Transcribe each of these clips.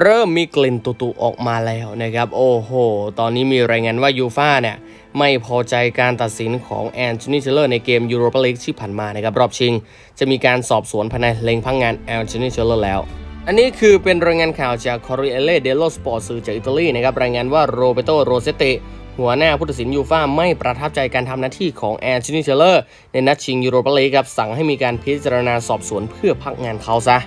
เริ่มมีกลิ่นตุๆออกมาแล้วนะครับ โอ้โห ตอนนี้มีรายงานว่ายูฟ่าเนี่ย ไม่พอใจการตัดสินของแอนโทนีเชลเลอร์ในเกมยูโรปาลีกที่ผ่านมานะครับ รอบชิง จะมีการสอบสวนภายในเล็งพังงานแอนโทนีเชลเลอร์แล้ว อันนี้คือเป็นรายงานข่าวจาก Corriere dello Sport สื่อจากอิตาลีนะครับ รายงานว่าโรเบโตโรเซติหัวหน้าผู้ตัดสินยูฟ่าไม่ประทับใจการทำหน้าที่ของแอนโทนีเชลเลอร์ในนัดชิงยูโรปาลีกครับสั่งให้มีการพิจารณาสอบสวนเพื่อพักงานเขาซะ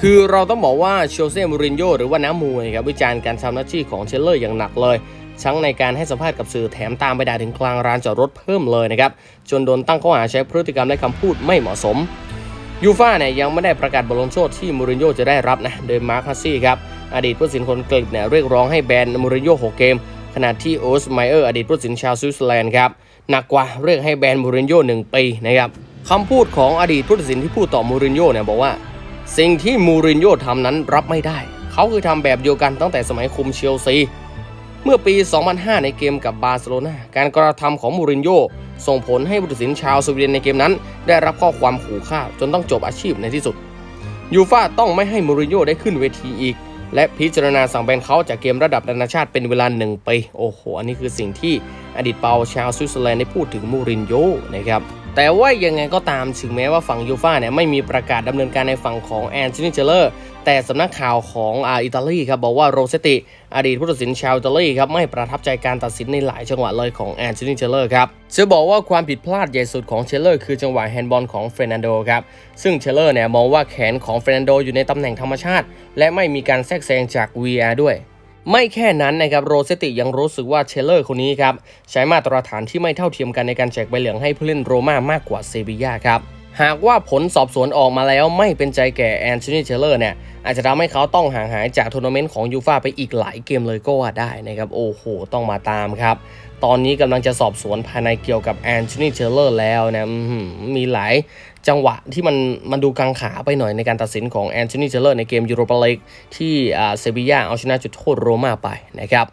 คือเราต้องบอกว่าเชลเซ่มูรินโญ่หรือว่าน้ำมูนะครับวิจารณ์การทำหน้าที่ของเชลเลอร์อย่างหนักเลยทั้งในการให้สัมภาษณ์กับสื่อแถมตามไปด่าถึงกลางร้านจอดรถเพิ่มเลยนะครับจนโดนตั้งข้อหาใช้พฤติกรรมและคำพูดไม่เหมาะสมยูฟ่าเนี่ยยังไม่ได้ประกาศบทลงโทษที่มูรินโญ่จะได้รับนะโดยมาร์คฮัสซี่ครับอดีตผู้ตัดสินคนอังกเนี่ยเรียกร้องให้แบนมูรินโญ่6เกม ขณะที่โอสไมเออร์อดีตผู้ตัดสินชาวสวิตเซอร์แลนด์ครับหนักกว่าเรียกให้แบนมูรินโญ่หนึ่งปีนะครับคำพูดของอดีตผู้ตัดสินที่พูดต่อมูรินโญ่เนี่ยบอกว่า สิ่งที่มูรินโญ่ทำนั้นรับไม่ได้ เขาคือทำแบบเดียวกันตั้งแต่สมัยคุมเชลซี เมื่อปี 2005 ในเกมกับบาร์เซโลนาการกระทำของมูรินโญ่ส่งผลให้ผู้ตัดสินชาวสวีเดนในเกมนั้น ได้รับข้อความขู่ฆ่าจนต้องจบอาชีพในที่สุด ยูฟ่าต้องไม่ให้มูรินโญ่ได้ขึ้นเวทีอีก และพิจารณาสั่งแบนเขาจากเกมระดับนานาชาติเป็นเวลาหนึ่งปีโอ้โห อันนี้คือสิ่งที่อดีตเปาชาวสวิตเซอร์แลนด์ได้พูดถึงมูรินโญ่นะครับ แต่ว่ายังไงก็ตามถึงแม้ว่าฝั่งยูฟ่าเนี่ยไม่มีประกาศดำเนินการในฝั่งของแอนโทนีเจเลอร์แต่สำนักข่าวของอาอิตาลีครับบอกว่าโรเซติ อดีตผู้ตัดสินชาวอิตาลีครับไม่ประทับใจการตัดสินในหลายจังหวะเลยของแอนโทนีเชลเลอร์ครับจะบอกว่าความผิดพลาดใหญ่สุดของเชลเลอร์คือจังหวะแฮนด์บอลของเฟรนันโดครับซึ่งเชลเลอร์เนี่ยมองว่าแขนของเฟรนันโดอยู่ในตำแหน่งธรรมชาติ และไม่มีการแทรกแซงจาก VR ด้วย ไม่แค่นั้นนะครับโรเซติยังรู้สึกว่าเชลเลอร์คนนี้ครับใช้มาตรฐานที่ไม่เท่าเทียมกันในการแจกใบเหลืองให้ผู้เล่นโรม่ามากกว่าเซบียาครับ หากว่าผลสอบสวนออกมาแล้วไม่เป็นใจแก่แอนโทนีเชลเลอร์เนี่ยอาจจะทำให้เขาต้องห่างหายจากทัวร์นาเมนต์ของยูฟาไปอีกหลายเกมเลยก็ว่าได้นะครับ โอ้โห ต้องมาตามครับ ตอนนี้กำลังจะสอบสวนภายในเกี่ยวกับแอนโทนีเชลเลอร์แล้วนะมีหลายจังหวะที่มันมันดูกังขาไปหน่อยในการตัดสินของแอนโทนีเชลเลอร์ในเกมยูโรปาลีกที่เซบียาเอาชนะจุดโทษโรม่าไปนะครับ